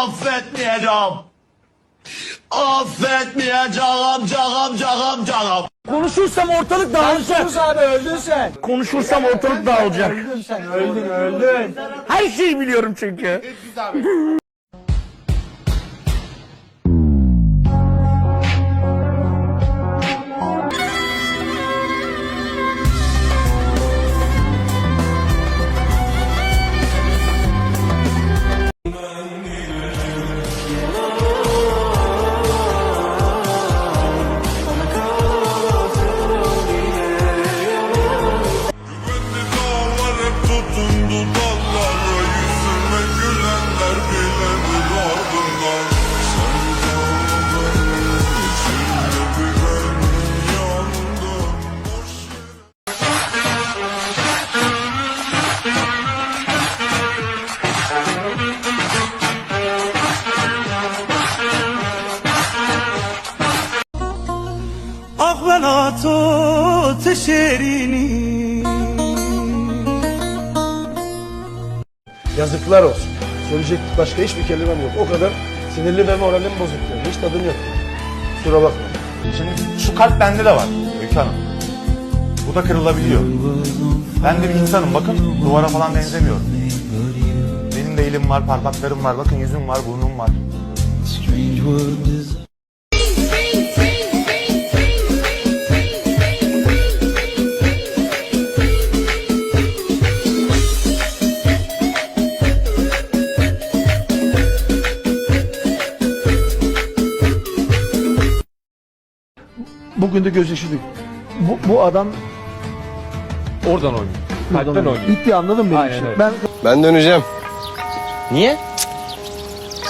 affetmeyeceğim. Affetmeyeceğim canım canım canım. Konuşursam ortalık dağılacak. Sus abi öldün sen. Konuşursam ortalık dağılacak. Öldün sen öldün öldün. Her şeyi biliyorum çünkü. Ateş erini Yazıklar olsun. Söyleyecek başka hiçbir kelimem yok. O kadar sinirli ve moralim bozuk yani. Hiç tadım yok. Kusura bakma. Şimdi şu kalp bende de var Öykü Hanım. Bu da kırılabiliyor. Ben de bir insanım bakın duvara falan benzemiyorum. Benim de elim var, parmaklarım var, bakın yüzüm var, burnum var. Bugün de gözyaşı dök. Bu, bu adam Oradan oynuyor. Kalpten oynuyor. bitti anladın mı benim Aynen işi? öyle. Ben Ben döneceğim. Niye?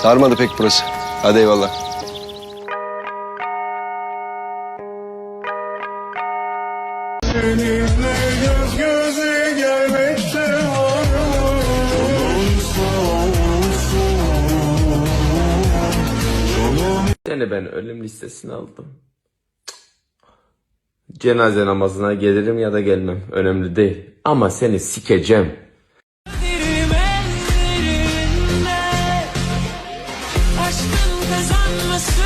Sarmadı pek burası. Hadi eyvallah. Seninle göz göze gelmekte olsun Seni ben ölüm listesine aldım. Cenaze namazına gelirim ya da gelmem. Önemli değil. Ama seni sikeceğim. Kazanması